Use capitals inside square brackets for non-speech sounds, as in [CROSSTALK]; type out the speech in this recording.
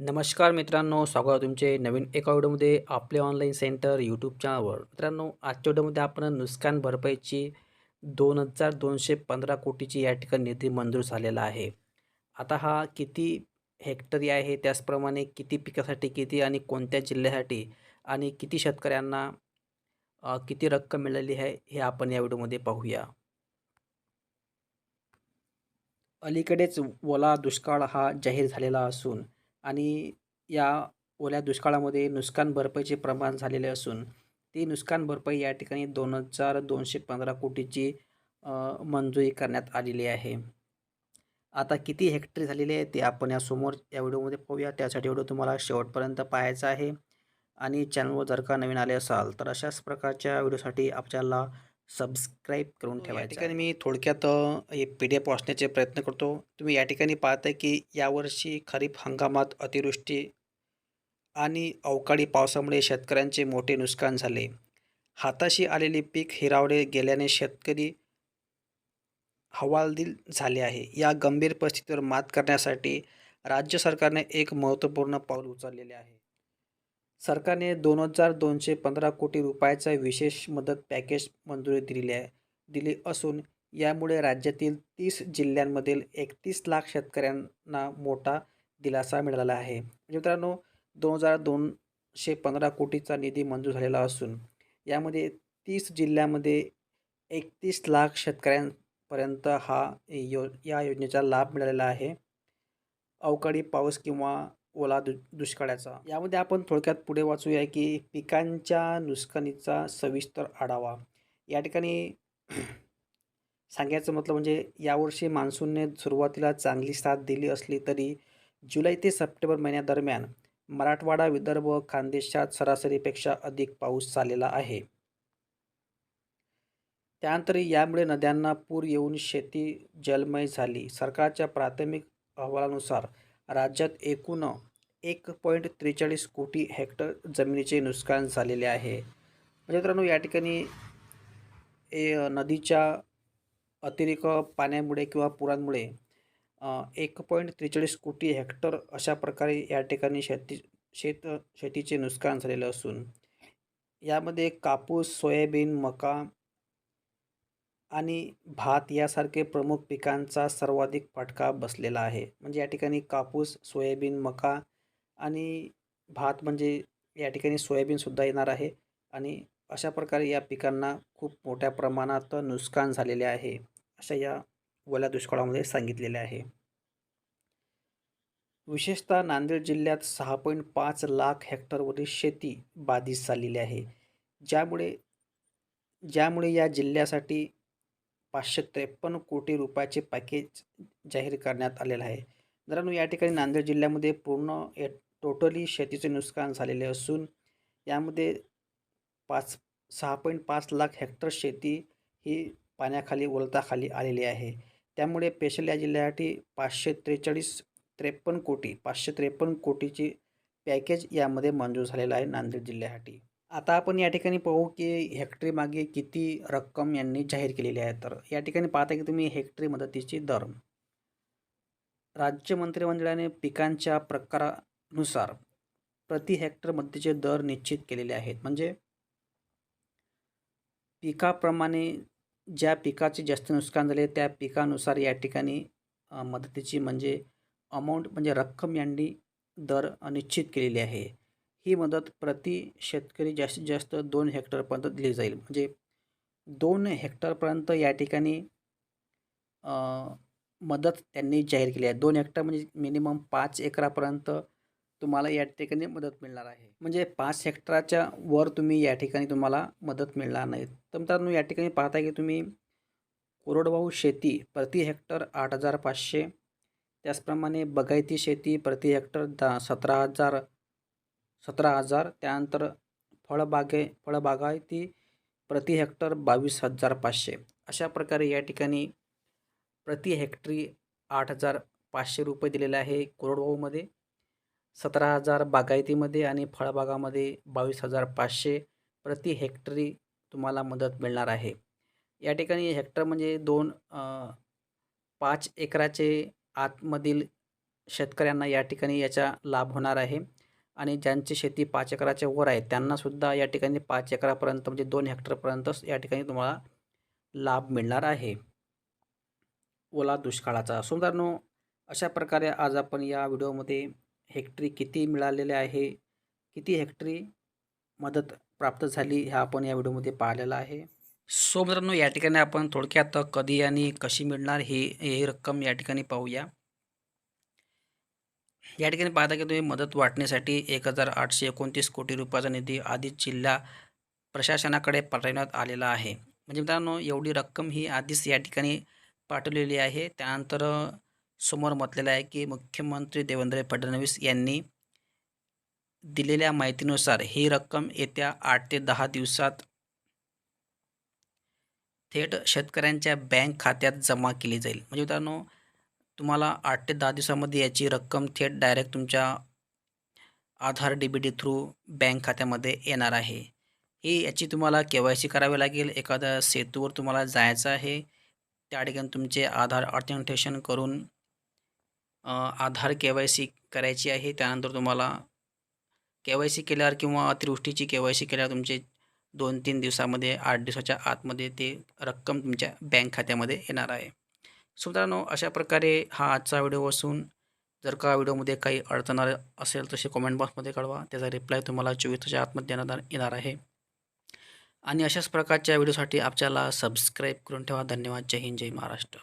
नमस्कार मित्रांनो स्वागत आहे तुमचे नवीन एका व्हिडिओमध्ये आपले ऑनलाईन सेंटर यूट्यूब चॅनलवर मित्रांनो आजच्या व्हिडिओमध्ये आपण नुकसान भरपाईची दोन हजार दोनशे पंधरा कोटीची या ठिकाणी निधी मंजूर झालेला आहे. आता हा किती हेक्टरी आहे त्याचप्रमाणे किती पिकासाठी किती आणि कोणत्या जिल्ह्यासाठी आणि किती शेतकऱ्यांना किती रक्कम मिळाली आहे हे आपण या व्हिडिओमध्ये पाहूया. अलीकडेच ओला दुष्काळ हा जाहीर झालेला असून आणि या ओल्या दुष्काळामध्ये नुकसान भरपाईचे प्रमाण झालेले असून ती नुकसान भरपाई या ठिकाणी दोन हजार दोनशे पंधरा कोटीची मंजुरी करण्यात आलेली आहे. आता किती हेक्टरी झालेले आहे ते आपण या समोर या व्हिडिओमध्ये पाहूया. त्यासाठी व्हिडिओ तुम्हाला शेवटपर्यंत पाहायचा आहे. आणि चॅनलवर जर का नवीन आले असाल तर अशाच प्रकारच्या व्हिडिओसाठी आपल्याला सबस्क्राईब करून ठेवा या ठिकाणी मी थोडक्यात हे पी डी एफ वाचण्याचे प्रयत्न करतो. तुम्ही या ठिकाणी पाहताय की यावर्षी खरीप हंगामात अतिवृष्टी आणि अवकाळी पावसामुळे शेतकऱ्यांचे मोठे नुकसान झाले. हाताशी आलेले पीक हिरावले गेल्याने शेतकरी हवालदिल झाले आहे. या गंभीर परिस्थितीवर मात करण्यासाठी राज्य सरकारने एक महत्त्वपूर्ण पाऊल उचललेले आहे. सरकारने दोन हजार दोनशे पंधरा कोटी रुपयाचा विशेष मदत पॅकेज मंजुरी दिलेली आहे. दिली असून यामुळे राज्यातील तीस जिल्ह्यांमधील एकतीस लाख शेतकऱ्यांना मोठा दिलासा मिळाला आहे. म्हणजे मित्रांनो दोन हजार दोनशे पंधरा कोटीचा निधी मंजूर झालेला असून यामध्ये तीस जिल्ह्यामध्ये एकतीस लाख शेतकऱ्यांपर्यंत हा यो या योजनेचा लाभ मिळालेला आहे. अवकाळी पाऊस किंवा ओला दु दुष्काळाचा यामध्ये आपण थोडक्यात पुढे वाचूया की पिकांच्या नुकसानीचा सविस्तर आढावा. या ठिकाणी [CLEARS THROAT] सांगायचं म्हटलं म्हणजे यावर्षी मान्सूनने सुरुवातीला चांगली साथ दिली असली तरी जुलै ते सप्टेंबर महिन्यादरम्यान मराठवाडा विदर्भ खानदेशात सरासरीपेक्षा अधिक पाऊस झालेला आहे. त्यानंतर यामुळे नद्यांना पूर येऊन शेती जलमय झाली. सरकारच्या प्राथमिक अहवालानुसार राज्यात एकूण एक पॉईंट त्रेचाळीस कोटी हेक्टर जमिनीचे नुकसान झालेले आहे. म्हणजे मित्रांनो या ठिकाणी ए नदीच्या अतिरिक्त पाण्यामुळे किंवा पुरांमुळे एक पॉईंट त्रेचाळीस कोटी हेक्टर अशा प्रकारे या ठिकाणी शेती शेत शेतीचे नुकसान झालेलं असून यामध्ये कापूस सोयाबीन मका आणि भात यासारखे प्रमुख पिकांचा सर्वाधिक फटका बसलेला आहे. म्हणजे या ठिकाणी कापूस सोयाबीन मका आणि भात म्हणजे या ठिकाणी सोयाबीनसुद्धा येणार आहे. आणि अशा प्रकारे या पिकांना खूप मोठ्या प्रमाणात नुकसान झालेले आहे अशा या ओल्या दुष्काळामध्ये सांगितलेले आहे. विशेषतः नांदेड जिल्ह्यात सहा पॉईंट पाच लाख हेक्टरवरील शेती बाधित झालेली आहे. ज्यामुळे ज्यामुळे या जिल्ह्यासाठी पाचशे त्रेपन्न कोटी रुपयाचे पॅकेज जाहीर करण्यात आलेलं आहे. मित्रांनो या ठिकाणी नांदेड जिल्ह्यामध्ये पूर्ण टोटली शेतीचे नुकसान झालेले असून यामध्ये पाच सहा पॉईंट पाच लाख हेक्टर शेती ही पाण्याखाली ओलताखाली आलेली आहे. त्यामुळे पेशल या जिल्ह्यासाठी पाचशे त्रेचाळीस त्रेपन्न कोटी पाचशे त्रेपन्न कोटीची पॅकेज यामध्ये मंजूर झालेलं आहे नांदेड जिल्ह्यासाठी. आता आपण या ठिकाणी पाहू की हेक्टरीमागे किती रक्कम यांनी जाहीर केलेली आहे. तर या ठिकाणी पाहता की तुम्ही हेक्टरी मदतीची दर राज्य मंत्रिमंडळाने पिकांच्या प्रकारा नुसार प्रति हेक्टर मदतीचे दर निश्चित केलेले आहेत. म्हणजे पिकाप्रमाणे ज्या पिकाचे जास्त नुकसान झाले त्या पिकानुसार या ठिकाणी मदतीची म्हणजे अमाऊंट म्हणजे रक्कम यांनी दर निश्चित केलेली आहे. ही मदत प्रति शेतकरी जास्तीत जास्त दोन हेक्टरपर्यंत दिली जाईल. म्हणजे दोन हेक्टरपर्यंत या ठिकाणी मदत त्यांनी जाहीर केली आहे. दोन हेक्टर म्हणजे मिनिमम पाच एकरापर्यंत तुम्हाला या ठिकाणी मदत मिळणार आहे. म्हणजे पाच हेक्टराच्या वर तुम्ही या ठिकाणी तुम्हाला मदत मिळणार नाही. तर मित्रांनो या ठिकाणी पाहता की तुम्ही कोरडवाहू शेती प्रति हेक्टर आठ हजार पाचशे. त्याचप्रमाणे बगायती शेती प्रति हेक्टर दहा सतरा हजार सतरा हजार. त्यानंतर फळबागे फळबागायती प्रति हेक्टर बावीस हजार पाचशे. अशा प्रकारे या ठिकाणी प्रति हेक्टरी आठ हजार पाचशे रुपये दिलेले आहे कोरडवाहूमध्ये. सतरा हजार बागायतीमध्ये आणि फळबागामध्ये बावीस हजार पाचशे प्रति हेक्टरी तुम्हाला मदत मिळणार आहे. या ठिकाणी हेक्टर म्हणजे दोन पाच एकराचे आतमधील शेतकऱ्यांना या ठिकाणी याचा लाभ होणार आहे आणि ज्यांची शेती पाच एकराच्या वर आहे त्यांनासुद्धा या ठिकाणी पाच एकरापर्यंत म्हणजे दोन हेक्टरपर्यंतच या ठिकाणी तुम्हाला लाभ मिळणार आहे. ओला दुष्काळाचा. सो मित्रांनो अशा प्रकारे आज आपण या व्हिडिओमध्ये हेक्टरी किती मिळालेले आहे? किती हेक्टरी मदत प्राप्त झाली ह्या आपण या व्हिडिओमध्ये पाहिलेलं आहे. सो मित्रांनो या ठिकाणी आपण थोडक्यात कधी आणि कशी मिळणार ही ही रक्कम या ठिकाणी पाहूया. या ठिकाणी पाहता की तुम्ही मदत वाटण्यासाठी एक हजार आठशे एकोणतीस कोटी रुपयाचा निधी आधीच जिल्हा प्रशासनाकडे पाठवण्यात आलेला आहे. म्हणजे मित्रांनो एवढी रक्कम ही आधीच या ठिकाणी पाठवलेली आहे. त्यानंतर समोर म्हटलेलं आहे की मुख्यमंत्री देवेंद्र फडणवीस यांनी दिलेल्या माहितीनुसार ही रक्कम येत्या आठ ते दहा दिवसात थेट शेतकऱ्यांच्या बँक खात्यात जमा केली जाईल. म्हणजे मित्रांनो तुम्हाला आठ ते दहा दिवसामध्ये याची रक्कम थेट डायरेक्ट तुमच्या Aadhaar D B T through bank खात्यामध्ये येणार आहे. ही याची तुम्हाला के वाय सी करावी लागेल. एखाद्या सेतूवर तुम्हाला जायचं आहे. त्या ठिकाणी तुमचे आधार ऑथेंटिकेशन करून आधार के वाय सी करायची आहे. त्यानंतर तुम्हाला के वाय सी केल्यावर किंवा अतिवृष्टीची के वाय सी केल्यावर तुमचे दोन तीन दिवसामध्ये आठ दिवसाच्या आतमध्ये ते रक्कम तुमच्या बँक खात्यामध्ये येणार आहे. सो मित्रांनो अशा प्रकारे हा आजचा व्हिडिओ असून जर का व्हिडिओमध्ये काही अडचण असेल तसे कॉमेंट बॉक्समध्ये कळवा. त्याचा रिप्लाय तुम्हाला चोवीस तासाच्या आतमध्ये देण्यात येणार आहे. आणि अशाच प्रकारच्या व्हिडिओसाठी आपल्याला सबस्क्राईब करून ठेवा. धन्यवाद. जय हिंद. जय महाराष्ट्र.